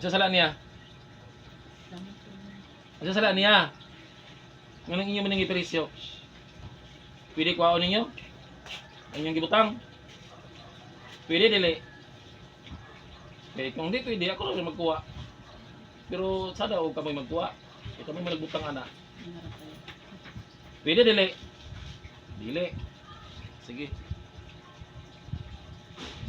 Isa sala niya. Isa sala niya. Nganong inyo manang ipresyo? Pwede kuhaon ninyo? Inyong gibutang? Pwede dili. Kaya kung di pwede, ako lang magkuha. Pero sada o kami magkuha. Kaya kami malagbutang ana. Pwede dili. Dili. Sige.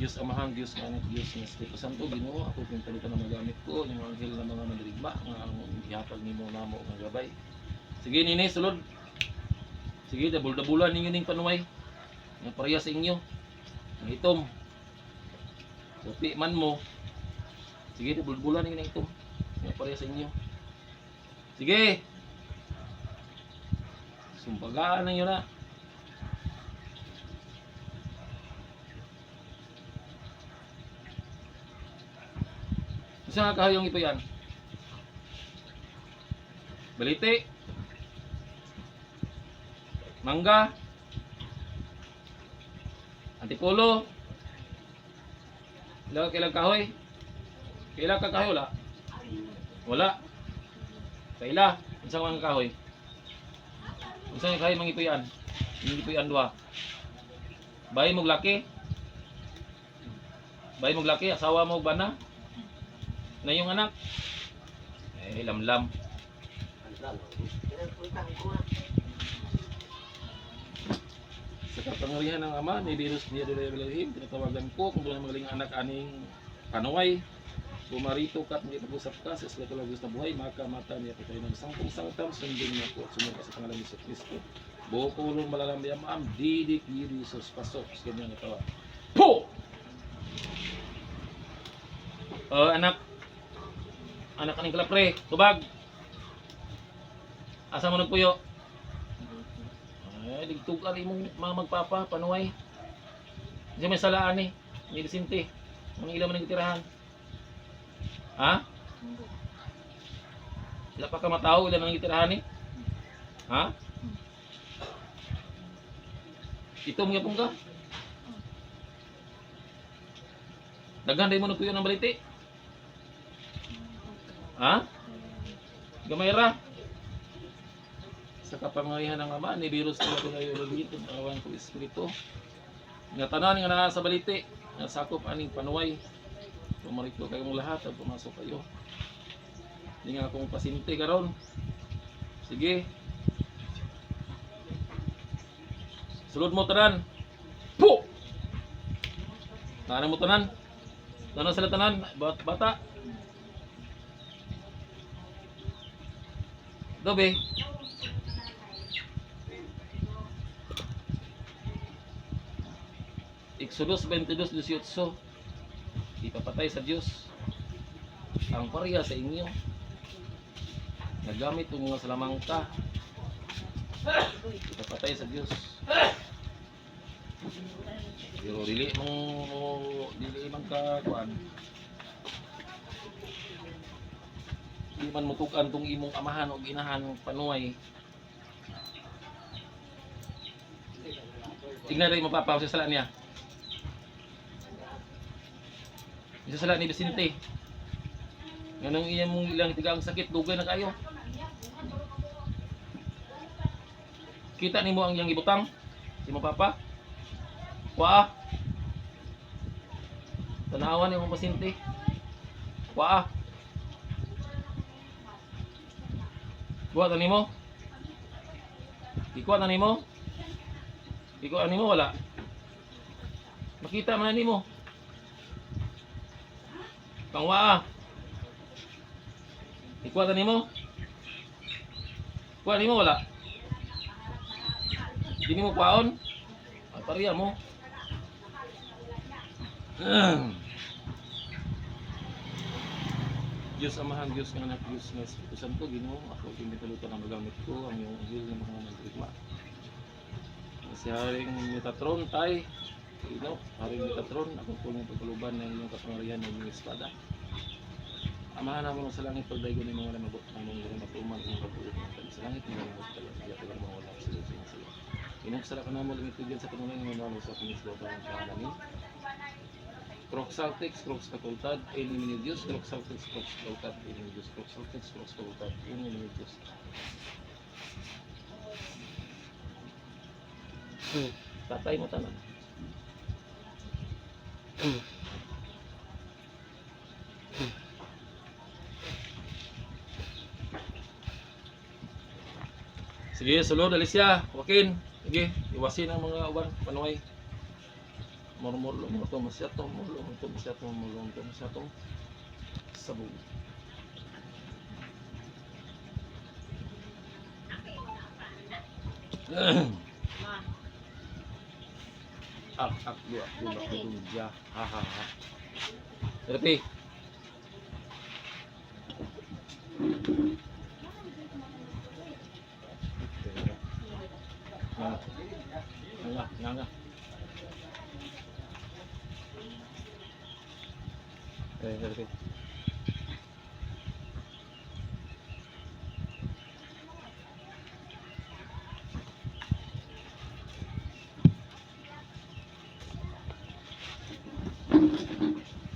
Diyos amahang, Diyos kanit, Diyos ng Espiritu Santo, Ginoo, ako pintalitan ng magamit ko, yung anghel na mga mandirigma, ang ihatag nimo namo ng gabay. Sige nini, sulod. Sige, dabul-dabulan ninyo ning panuway. Nga pareha sa inyo. Ang itom. Supi man mo. Sige, dabul-dabulan ninyo ning itom. Nga pareha sa inyo. Sige. Sumbagaan ninyo na. Nga kahayong ito yan. Baliti. Mangga. Antipolo. Ilang kailang kahoy? Kailang ka kahoy wala? Wala. Kaila. Isang mga kahoy. Isang kahoy mga ito yan. Hindi ito yan dua. Bayi mong laki. Bayi mong laki. Asawa mo bana. Na yung anak. Eh, lamlam. Sa kapangyarihan ng Ama, ni Virus niya doon Elohim, tinatawagan ko kung doon ang magaling anak aning panuway. Pumarito ka at may pag-usap ka sa isla kalagos na buhay, maka mata niya pa tayo ng sangkong sangtam, sundin niya po at sumunod ka sa pangalan ni Jesus Cristo. Buo ko ulong maam, didik yiri sus pasok, sa kanyang natawa. Po! Oh, anak. Anak kaning kalapre, tubag. Asa mo nagpuyo? Ay, digtugan imong mga magpapa, panuway. Diyan may salaan ni, may disinte. Mga ilan man nagtirahan. Ha? Wala pa ka matao, ilan ang nagtirahan ni? Ha? Ito mga pong ka? Daghan day mo nagpuyo ng baliti. Ha? Gamay ra. Sa kapangyarihan ng Ama, ni virus ko ko kayo dito, awan ko espiritu. Nga tanan nga naa sa baliti, nga sakop aning panuway. Pumarito kayong lahat at pumasok kayo. Hindi nga akong pasinti karon. Sige. Sulod mo tanan. Po! Tanan mo tanan. Tanan sila tanan, bat bata. Dobe. Exodus 22:18 Ipapatay sa Diyos. Ang pareha sa inyo. Nagamit ng mga salamangka. Ipapatay sa Diyos. Pero dili mo dili man ka kuan di man mutukan tong imong amahan o inahan panuway tingnan rin mapapaw sa sala niya isa sala ni Vicente Ganang iya mong ilang tigang sakit, dugay na kayo. Kita nimo ang iyang ibutang? Si mo papa? Waa. Tanawan yung pasyente. Waa. Buhat na nimo? Ikuha na nimo? Ikuha nimo wala? Makita man nimo. Pangwaa. Ikuha ka nimo? Kuha nimo wala? Di nimo kuhaon? Ay, pariya mo. Diyos amahan, Diyos ng anak, Diyos ng Espiritu Santo, Ginoo, ako pinitalutan ang magamit ko, ang iyong anghel ng mga mandirigma. Si Haring Metatron, tay, Ginoo, Haring Metatron, ako po ng pagkaluban ng iyong kapangyarihan ng iyong espada. Amahan namin sa langit pagdaigo ni mga lamabot na mga mga matuman ng pagbuot ng kanya sa langit mga mga talaga iya tagal mga wala sa iyo sa iyo. Inagsara ka na mo lumit sa kanunay ng mga sa pinis do parang siya namin. Croxaltex, Crox facultad, Eliminidius, Croxaltex, Crox facultad, Eliminidius, Croxaltex, Crox facultad, Eliminidius. Hmm. Tatay mo tanan. Hmm. Sige, sulod, Alicia, Joaquin. Sige, iwasin ang mga uban, panuay. Murmurlo mo to masyato, murlo mo to masyato, murlo mo to masyato. Sabog. Ak, ak, dua, dua, dua, ja, ha, ha, ha. Terapi. Nga, nga, nga, nga. Eh, terapi.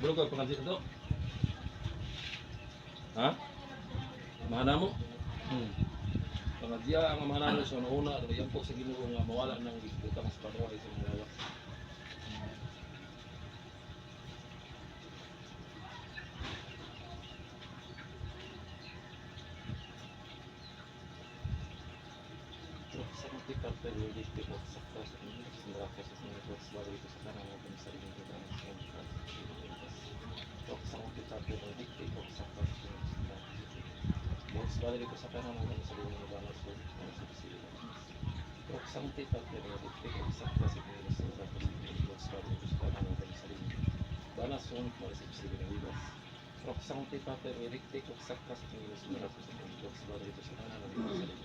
Belum kau pengajian itu? Ha? Mahana mo? Hmm. Ang mahana mo sa una, pero yan po sa ginoo nga mawala ng gitutang sa panuway sa mga lawas. Sa mga tikar pero hindi ko sa sa inyo, sa mga kasi sa mga boss, lalo ito sa kanang mga sa inyo, sa mga sa inyo, Tok sa mga tikar pero hindi ko sa sa Boss, lalo ito sa kanang mga sa inyo, mga balas ko, mga sa sila. Tok sa mga tikar pero hindi ko sa sa inyo, sa mga boss, lalo ito sa kanang mga sa inyo. Balas ko, mga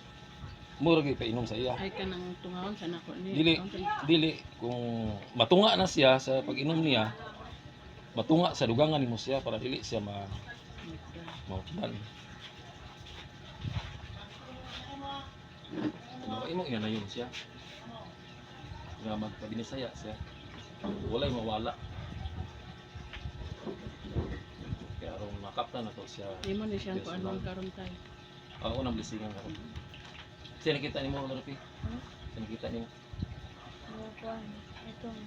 Mura gyud painom sa iya. Ay ka nang tungawon sa nako ni. Dili, dili kung matunga na siya sa pag-inom niya, matunga sa dugangan nimo siya para dili siya ma mautdan. Ano imo yan na yun siya. Nga magpabinisaya siya. Walay mawala. Kaya ron makapta na to siya. Imo ni siyang kuan karon tay. Ako nang blisingan karon. Siya nakita nimo ano Rafi? Siya nakita nimo. Bukuan. Itong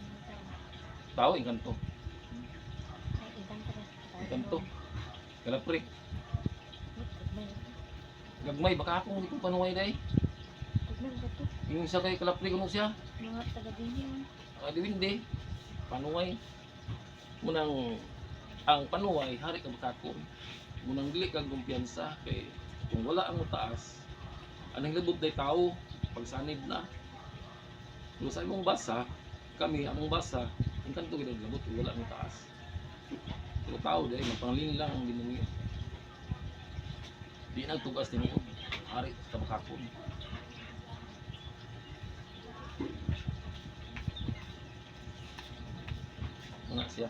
Tao inganto. ibang teras. Inganto. Kalapre. Gagmay baka ako hindi ko panuway ko to. Yung isa kay kalapre kuno siya. Mga taga-bini. Ah, di hindi. Panuway. Munang ang panuway hari ka bakakon. Munang dili kang kumpiyansa kay kung wala ang taas anong labot day tao pagsanib na. Kung sa imong basa, kami among basa, ang kanto gid labot wala ang taas. Pero tao day mapanglin lang ang ginungi. Di nagtugas tinuod. Hari ka bakakon. Nga siya.